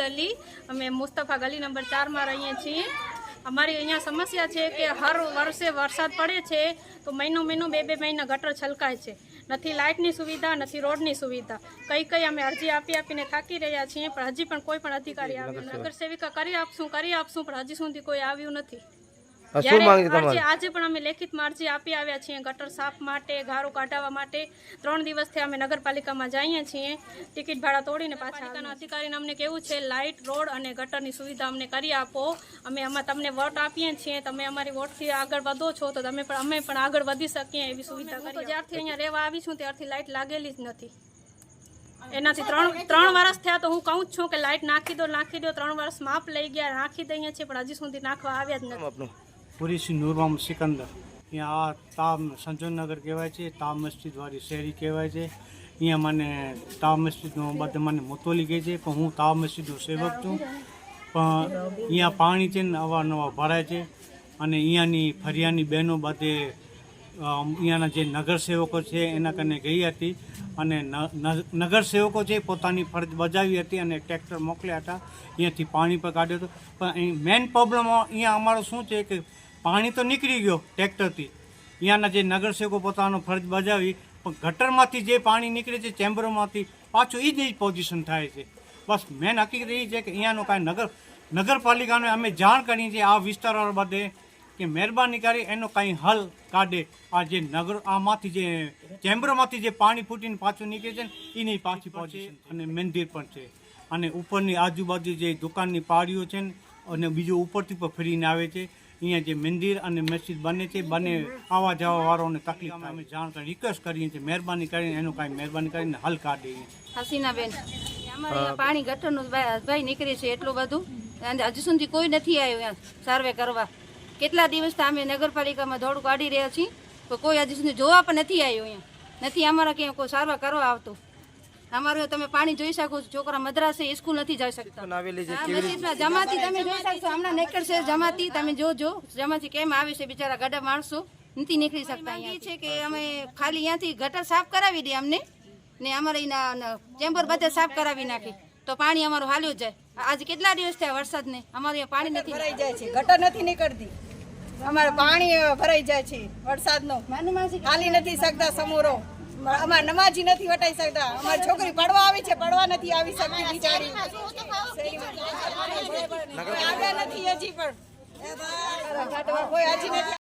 મોહમ્મદ અલી. અમે મુસ્તફા ગલી નંબર ચારમાં રહીએ છીએ. અમારી અહીંયા સમસ્યા છે કે હર વર્ષે વરસાદ પડે છે તો મહિનો મહિનો બે બે મહિના ગટર છલકાય છે. નથી લાઇટની સુવિધા નથી રોડની સુવિધા. કઈ કઈ અમે અરજી આપી આપીને થાકી રહ્યા છીએ પણ હજી પણ કોઈ પણ અધિકારી આવ્યો નગરસેવિકા સેવિકા. કરી આપશું કરી આપશું પણ હજી સુધી કોઈ આવ્યું નથી. શું માંગ છે તમારી? આજે પણ અમે લેખિત અરજી આપી આવ્યા છીએ ગટર સાફ માટે ગારો કાઢવા માટે. ત્રણ દિવસથી અમે નગરપાલિકામાં જઈએ છીએ. ટિકિટ ભાડા તોડીને પાછા અધિકારીને અમને કેવું છે લાઇટ રોડ અને ગટરની સુવિધા અમને કરી આપો. અમે આમાં તમને વોટ આપીએ છીએ. તમે અમારી વોટથી આગળ વધો છો તો તમે પણ અમે પણ આગળ વધી શકીએ એવી સુવિધા કરી જ્યારથી અહીંયા રહેવા આવી છું ત્યારથી લાઇટ લાગેલી જ નથી. એનાથી ત્રણ ત્રણ વર્ષ થયા તો હું કહું છું કે લાઇટ નાખી દો નાખી દો. ત્રણ વર્ષ માપ લઈ ગયા નાખી દઈએ છીએ પણ હજી સુધી નાખવા આવ્યા જ નથી. આપનું નૂરમામ સિકંદર. અહીંયા આ તામ સંજોનગર કહેવાય છે, તામ મસ્જિદવાળી શેરી કહેવાય છે. અહીંયા મને તાવ મસ્જિદનો બધે મને મોતોલી કહે છે પણ હું તાવ મસ્જિદનો સેવક છું. પણ અહીંયા પાણી છે ને અવારનવાર ભરાય છે અને અહીંયાની ફરિયાની બહેનો બધે અહીંયાના જે નગરસેવકો છે એના કને ગઈ હતી અને નગરસેવકો છે પોતાની ફરજ બજાવી હતી અને ટ્રેક્ટર મોકલ્યા હતા. અહીંયાથી પાણી પર કાઢ્યો હતો. પણ અહીં મેઇન પ્રોબ્લેમ અહીંયા અમારો શું છે કે પાણી તો નીકળી ગયો ટ્રેક્ટરથી. અહીંયાના જે નગરસેવકો પોતાનો ફરજ બજાવી, પણ ગટરમાંથી જે પાણી નીકળે છે, ચેમ્બરોમાંથી પાછું એ જ પોઝિશન થાય છે. બસ મેન હકીકત એ છે કે અહીંયાનો કાંઈ નગર, નગરપાલિકાને અમે જાણ કરી છે આ વિસ્તારો બધે કે મહેરબાની કરી એનો કાંઈ હલ કાઢે. આ જે નગર, આમાંથી જે ચેમ્બરમાંથી જે પાણી ફૂટીને પાછું નીકળે છે ને, એની પાછી પહોંચે અને મંદિર પણ છે. અને ઉપરની આજુબાજુ જે દુકાનની પાળીઓ છે ને, અને બીજું ઉપરથી પણ ફરીને આવે છે. અહીંયા જે મંદિર અને મસ્જિદ બને છે, બંને આવા જવા વાળોને તકલીફ અમે જાણ કરી રિક્વેસ્ટ કરીએ છીએ, મહેરબાની કરીને એનું કાંઈ મહેરબાની કરીને હલ કાઢે હસીનાબેન, અમારે પાણી ગટરનું ભાઈ નીકળે છે એટલું બધું. હજુ સુધી કોઈ નથી આવ્યું સર્વે કરવા. કેટલા દિવસથી અમે નગરપાલિકામાં ધોળું કાઢી રહ્યા છીએ કોઈ હજુ સુધી જોવા પણ નથી આવ્યું અહીંયા. નથી અમારા ક્યાં કોઈ સારવાર કરવા આવતું. અમારું તમે પાણી જોઈ શકો છો. છોકરા મદ્રાસે સ્કૂલ નથી જઈ શકતા. જમાતી તમે જોઈ શકશો. હમણાં નીકળશે જમાતી તમે જોજો. જમાતી કેમ આવે છે બિચારા ગાડા માણસો? નથી નીકળી શકતા અહીંયા છે કે અમે ખાલી અહીંયાથી ગટર સાફ કરાવી દે અમને. ને અમારે એના ચેમ્બર બધે સાફ કરાવી નાખી. તો પાણી અમારું હાલ્યું જ જાય. આજે કેટલા દિવસ થયા વરસાદને? અમારે અહીંયા પાણી નથી ભરાઈ જાય છે. ગટર નથી નીકળતી. અમારે પાણી ભરાઈ જાય છે વરસાદનો. ખાલી નથી શકતા સમોરો અમારે નમાજી નથી વટાઈ શકતા. અમારી છોકરી પડવા આવી છે પડવા નથી આવી શકતી બિચારી. આવ્યા નથી હજી પણ. કોઈ હજી નથી.